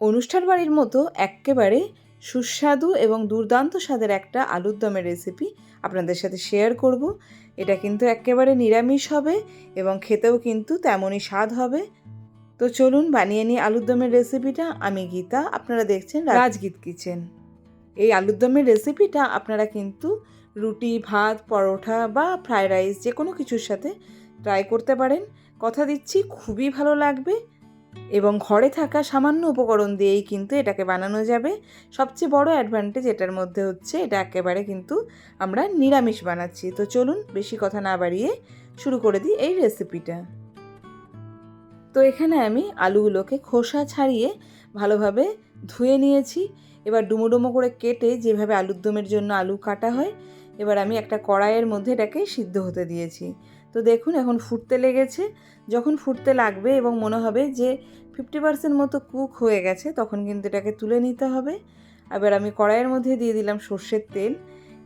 অনুষ্ঠান বাড়ির মতো এক্কেবারে সুস্বাদু এবং দুর্দান্ত স্বাদের একটা আলুর দমের রেসিপি আপনাদের সাথে শেয়ার করব। এটা কিন্তু একেবারে নিরামিষ হবে এবং খেতেও কিন্তু তেমনই স্বাদ হবে। তো চলুন বানিয়ে নিই আলুর দমের রেসিপিটা আমি গীতা আপনারা দেখছেন রাজগীত কিচেন। এই আলুর দমের রেসিপিটা আপনারা কিন্তু রুটি ভাত পরোটা বা ফ্রায়েড রাইস যে কোনো কিছুর সাথে ট্রাই করতে পারেন। কথা দিচ্ছি খুবই ভালো লাগবে। এবং ঘরে থাকা সামান্য উপকরণ দিয়েই কিন্তু এটাকে বানানো যাবে। সবচেয়ে বড় অ্যাডভান্টেজ এটার মধ্যে হচ্ছে এটা একেবারে কিন্তু আমরা নিরামিষ বানাচ্ছি। তো চলুন বেশি কথা না বাড়িয়ে শুরু করে দিই এই রেসিপিটা তো এখানে আমি আলুগুলোকে খোসা ছাড়িয়ে ভালোভাবে ধুয়ে নিয়েছি। এবার ডুমো ডুমো করে কেটে যেভাবে আলুর দমের জন্য আলু কাটা হয়, এবার আমি একটা কড়াইয়ের মধ্যে এটাকে সিদ্ধ হতে দিয়েছি। তো দেখুন এখন ফুটতে লেগেছে। যখন ফুটতে লাগবে এবং মনে হবে যে ফিফটি পার্সেন্ট মতো কুক হয়ে গেছে, তখন কিন্তু এটাকে তুলে নিতে হবে। এবার আমি কড়াইয়ের মধ্যে দিয়ে দিলাম সর্ষের তেল।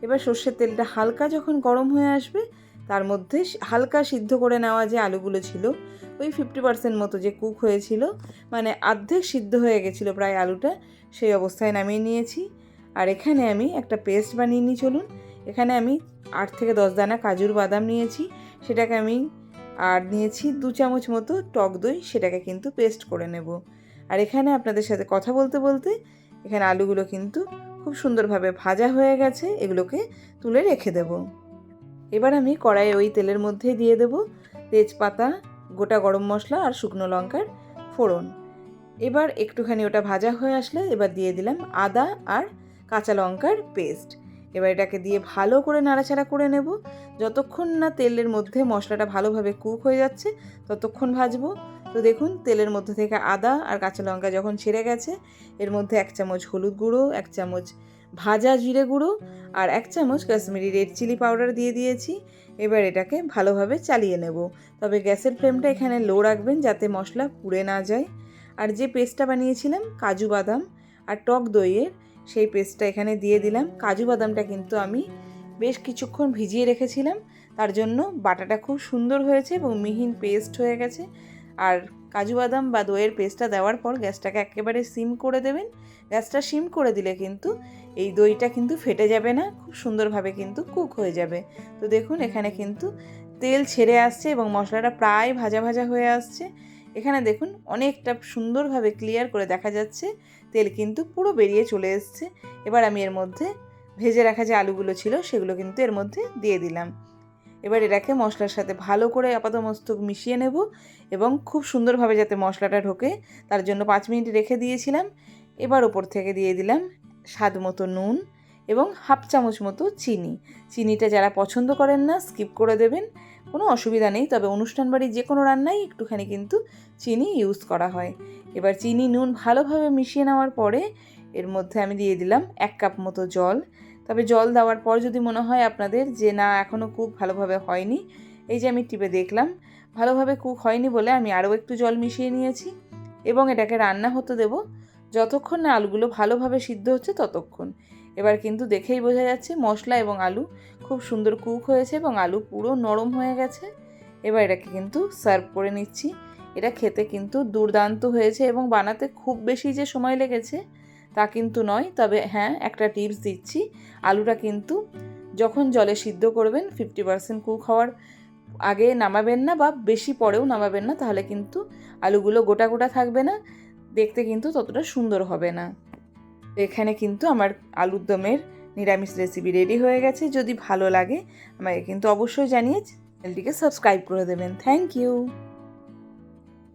এবার সর্ষের তেলটা হালকা যখন গরম হয়ে আসবে, তার মধ্যে হালকা সিদ্ধ করে নেওয়া যে আলুগুলো ছিল, ওই ফিফটি পার্সেন্ট মতো যে কুক হয়েছিল মানে অর্ধেক সিদ্ধ হয়ে গেছিল প্রায় আলুটা, সেই অবস্থায় নামিয়ে নিয়েছি। আর এখানে আমি একটা পেস্ট বানিয়ে নিই, চলুন। এখানে আমি আট থেকে দশ দানা কাজুর বাদাম নিয়েছি, সেটাকে আমি আর নিয়েছি দু চামচ মতো টক দই, সেটাকে কিন্তু পেস্ট করে নেব। আর এখানে আপনাদের সাথে কথা বলতে বলতে এখানে আলুগুলো কিন্তু খুব সুন্দরভাবে ভাজা হয়ে গেছে, এগুলোকে তুলে রেখে দেব। এবার আমি কড়াইয়ে ওই তেলের মধ্যে দিয়ে দেব তেজপাতা, গোটা গরম মশলা আর শুকনো লঙ্কার ফোড়ন। এবার একটুখানি ওটা ভাজা হয়ে আসলে এবার দিয়ে দিলাম আদা আর কাঁচা লঙ্কার পেস্ট এবার এটাকে দিয়ে ভালো করে নাড়াচাড়া করে নেব। যতক্ষণ না তেলের মধ্যে মশলাটা ভালোভাবে কুক হয়ে যাচ্ছে, ততক্ষণ ভাজবো। তো দেখুন, তেলের মধ্যে থেকে আদা আর কাঁচা লঙ্কা যখন ছেড়ে গেছে, এর মধ্যে এক চামচ হলুদ গুঁড়ো, এক চামচ ভাজা জিরে গুঁড়ো আর এক চামচ কাশ্মীরি রেড চিলি পাউডার দিয়ে দিয়েছি। এবার এটাকে ভালোভাবে চালিয়ে নেব। তবে গ্যাসের ফ্লেমটা এখানে লো রাখবেন যাতে মশলা পুড়ে না যায়। আর যে পেস্টটা বানিয়েছিলাম, কাজু বাদাম আর টক দইয়ের সেই পেস্টটা এখানে দিয়ে দিলাম। কাজু বাদামটা কিন্তু আমি বেশ কিছুক্ষণ ভিজিয়ে রেখেছিলাম। তার জন্য বাটাটা খুব সুন্দর হয়েছে এবং মিহিন পেস্ট হয়ে গেছে। আর কাজু বাদাম বা দইয়ের পেস্টটা দেওয়ার পর গ্যাসটাকে একেবারে সিম করে দেবেন। গ্যাসটা সিম করে দিলে কিন্তু এই দইটা কিন্তু ফেটে যাবে না, খুব সুন্দরভাবে কিন্তু কুক হয়ে যাবে। তো দেখুন, এখানে কিন্তু তেল ছেড়ে আসছে এবং মশলাটা প্রায় ভাজা ভাজা হয়ে আসছে। এখানে দেখুন, অনেকটা সুন্দরভাবে ক্লিয়ার করে দেখা যাচ্ছে তেল কিন্তু পুরো বেরিয়ে চলে এসছে। এবার আমি এর মধ্যে ভেজে রাখা যে আলুগুলো ছিল, সেগুলো কিন্তু এর মধ্যে দিয়ে দিলাম। এবার এটাকে মশলার সাথে ভালো করে আপাতমস্তক মিশিয়ে নেব এবং খুব সুন্দরভাবে যাতে মশলাটা ঢোকে, তার জন্য পাঁচ মিনিট রেখে দিয়েছিলাম। এবার ওপর থেকে দিয়ে দিলাম স্বাদ মতো নুন এবং হাফ চামচ মতো চিনি। চিনিটা যারা পছন্দ করেন না, স্কিপ করে দেবেন। কোনো অসুবিধা নেই, তবে অনুষ্ঠান বাড়ির যে কোনো রান্নাই একটুখানি কিন্তু চিনি ইউজ করা হয়। এবার চিনি নুন ভালোভাবে মিশিয়ে নেওয়ার পরে এর মধ্যে আমি দিয়ে দিলাম এক কাপ মতো জল। তবে জল দেওয়ার পর যদি মনে হয় আপনাদের যে না এখনও কুক ভালোভাবে হয়নি, এই যে আমি টিপে দেখলাম, ভালোভাবে কুক হয়নি বলে আমি আরও একটু জল মিশিয়ে নিয়েছি এবং এটাকে রান্না হতে দেব। যতক্ষণ না আলুগুলো ভালোভাবে সিদ্ধ হচ্ছে ততক্ষণ। এবার কিন্তু দেখেই বোঝা যাচ্ছে মশলা এবং আলু খুব সুন্দর কুক হয়েছে এবং আলু পুরো নরম হয়ে গেছে। এবার এটাকে কিন্তু সার্ভ করে নিচ্ছি। এটা খেতে কিন্তু দুর্দান্ত হয়েছে এবং বানাতে খুব বেশি যে সময় লেগেছে তা কিন্তু নয়। তবে হ্যাঁ একটা টিপস দিচ্ছি। আলুটা কিন্তু যখন জলে সিদ্ধ করবেন ফিফটি পার্সেন্ট কুক হওয়ার আগে নামাবেন না বা বেশি পরেও নামাবেন না, তাহলে কিন্তু আলুগুলো গোটা গোটা থাকবে না। দেখতে কিন্তু ততটা সুন্দর হবে না। এখানে কিন্তু আমার আলুর দমের নিরামিষ রেসিপি রেডি হয়ে গেছে। যদি ভালো লাগে, আমাকে কিন্তু অবশ্যই জানিয়ে চ্যানেলটিকে সাবস্ক্রাইব করে দেবেন। Thank you